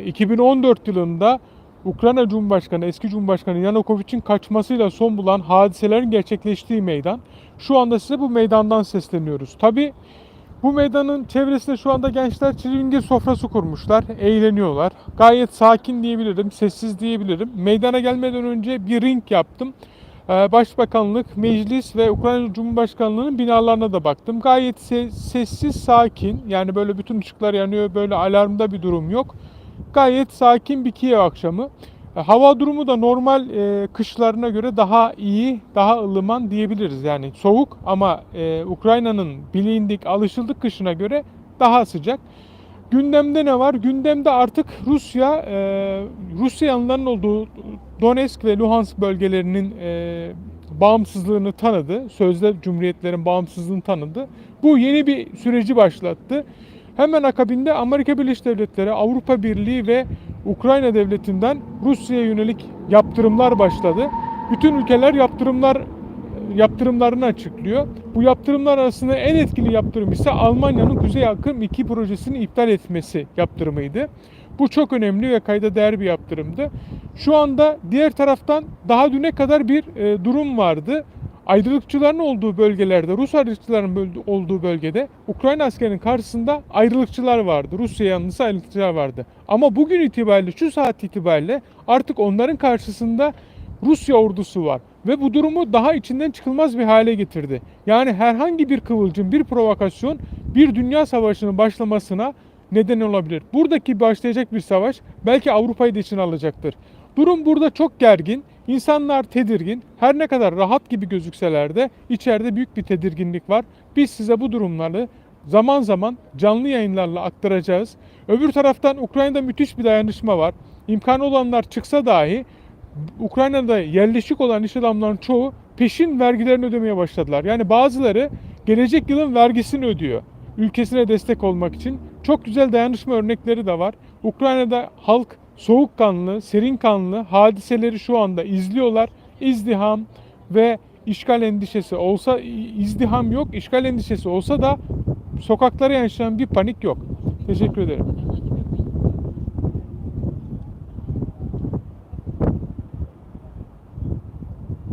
2014 yılında Ukrayna Cumhurbaşkanı, eski Cumhurbaşkanı Yanukovych kaçmasıyla son bulan hadiselerin gerçekleştiği meydan. Şu anda size bu meydandan sesleniyoruz. Tabi bu meydanın çevresinde şu anda gençler çilingir sofrası kurmuşlar, eğleniyorlar. Gayet sakin diyebilirim, sessiz diyebilirim. Meydana gelmeden önce bir ring yaptım. Ee, Başbakanlık, meclis ve Ukrayna Cumhurbaşkanlığı'nın binalarına da baktım. Gayet se- sessiz, sakin. Yani böyle bütün ışıklar yanıyor, böyle alarmda bir durum yok. Gayet sakin bir Kiev akşamı. E, Hava durumu da normal e, kışlarına göre daha iyi, daha ılıman diyebiliriz. Yani soğuk ama e, Ukrayna'nın bilindik, alışıldık kışına göre daha sıcak. Gündemde ne var? Gündemde artık Rusya, e, Rusya yanlıların olduğu Donetsk ve Luhansk bölgelerinin e, bağımsızlığını tanıdı. Sözde cumhuriyetlerin bağımsızlığını tanıdı. Bu yeni bir süreci başlattı. Hemen akabinde Amerika Birleşik Devletleri, Avrupa Birliği ve Ukrayna devletinden Rusya'ya yönelik yaptırımlar başladı. Bütün ülkeler yaptırımlar yaptırımlarını açıklıyor. Bu yaptırımlar arasında en etkili yaptırım ise Almanya'nın Kuzey Akım 2 projesini iptal etmesi yaptırımıydı. Bu çok önemli ve kayda değer bir yaptırımdı. Şu anda diğer taraftan daha düne kadar bir e, durum vardı. Ayrılıkçıların olduğu bölgelerde, Rus ayrılıkçıların olduğu bölgede Ukrayna askerinin karşısında ayrılıkçılar vardı. Rusya yanlısı ayrılıkçılar vardı. Ama bugün itibariyle, şu saat itibariyle artık onların karşısında Rusya ordusu var. Ve bu durumu daha içinden çıkılmaz bir hale getirdi. Yani herhangi bir kıvılcım, bir provokasyon bir dünya savaşının başlamasına neden olabilir. Buradaki başlayacak bir savaş belki Avrupa'yı da içine alacaktır. Durum burada çok gergin. İnsanlar tedirgin. Her ne kadar rahat gibi gözükseler de içeride büyük bir tedirginlik var. Biz size bu durumları zaman zaman canlı yayınlarla aktaracağız. Öbür taraftan Ukrayna'da müthiş bir dayanışma var. İmkanı olanlar çıksa dahi Ukrayna'da yerleşik olan iş adamlarının çoğu peşin vergilerini ödemeye başladılar. Yani bazıları gelecek yılın vergisini ödüyor. Ülkesine destek olmak için. Çok güzel dayanışma örnekleri de var. Ukrayna'da halk soğukkanlı, serin kanlı hadiseleri şu anda izliyorlar. İzdiham ve işgal endişesi olsa izdiham yok, işgal endişesi olsa da sokaklara yansıyan bir panik yok. Teşekkür ederim.